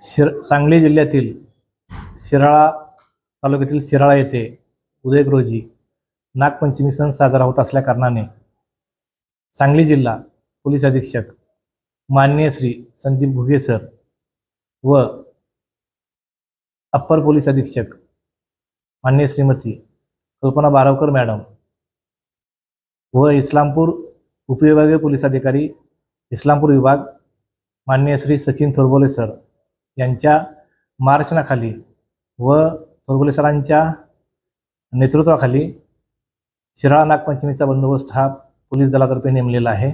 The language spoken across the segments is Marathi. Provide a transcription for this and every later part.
शिर सांगली जिल्ह्यातील शिराळा तालुक्यातील शिराळा येथे उदयक रोजी नागपंचमी सण साजरा होत असल्या कारणाने सांगली जिल्हा पोलीस अधीक्षक माननीय श्री संदीप घुगे सर व अप्पर पोलीस अधीक्षक माननीय श्रीमती कल्पना बारावकर मॅडम व इस्लामपूर उपविभागीय पोलीस अधिकारी इस्लामपूर विभाग माननीय श्री सचिन थोरबोले सर यांच्या मार्गदर्शनाखाली व थोरबोले सरांच्या नेतृत्वाखाली शिराळा नागपंचमीचा बंदोबस्त हा पोलीस दलातर्फे नेमलेला आहे.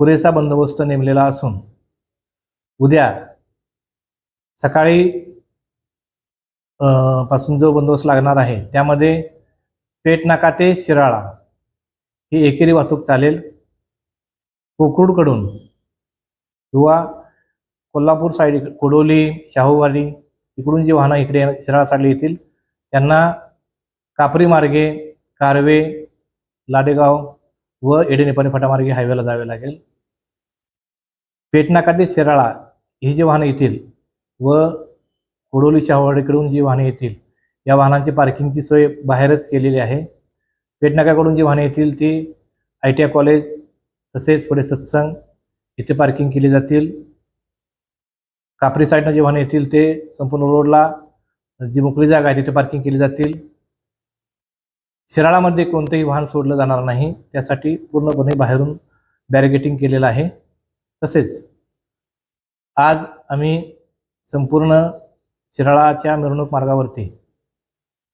पुरेसा बंदोबस्त नेमलेला असून उद्या सकाळी पासून जो बंदोबस्त लागणार आहे त्यामध्ये पेटनाका ते शिराळा ही एकेरी वाहतूक चालेल. कोकरूडकडून किंवा कोल्हापूर साईड कोडोली शाहूवाडी इकडून जी वाहनं इकडे शिराळा येतील त्यांना कापरी मार्गे कारवे लाडेगाव व एडेनिपाणी फाटामार्गे हायवेला जावे लागेल. पेटनाकाठी शिराळा ही जी वाहनं येतील व कोडोली शाहूवाडीकडून जी वाहनं येतील या वाहनांची पार्किंगची सोय बाहेरच केलेली आहे. पेटनाक्याकडून जी वाहनं येतील ती आय टी आय कॉलेज तसेच पुढे सत्संग इथे पार्किंग केली जातील. कापरी साईडनं जे वाहने येतील ते संपूर्ण रोडला जी मोकळी जागा आहे तिथे पार्किंग केली जातील. शिराळामध्ये कोणतंही वाहन सोडलं जाणार नाही. त्यासाठी पूर्णपणे बाहेरून बॅरिगेटिंग केलेलं आहे. तसेच आज आम्ही संपूर्ण शिराळाच्या मिरवणूक मार्गावरती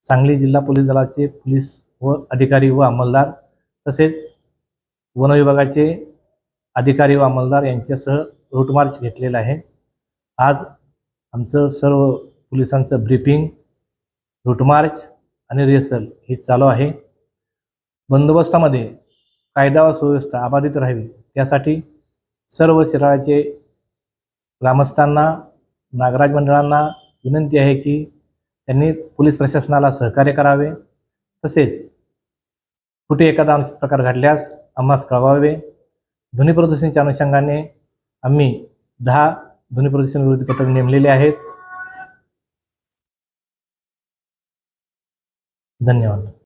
सांगली जिल्हा पोलीस दलाचे पोलीस व अधिकारी व अंमलदार तसेच वन विभागाचे अधिकारी व अंमलदार यांच्यासह रूट मार्च घेतलेला आहे. आज आमचं सर्व पोलिसांचं ब्रीफिंग रूट मार्च आणि रिहर्सल हे चालू आहे. बंदोबस्तामध्ये कायदा व सुव्यवस्था अबाधित राहावी त्यासाठी सर्व शिराळाचे ग्रामस्थांना नागराज मंडळांना विनंती आहे की त्यांनी पोलीस प्रशासनाला सहकार्य करावे. तसेच कुठे एखादा अनुचित प्रकार घडल्यास आम्हास कळवावे. ध्वनी प्रदूषणाच्या अनुषंगाने आम्ही दहा ध्वनी प्रदूषण विरोधी पथक नेमलेले आहेत. धन्यवाद.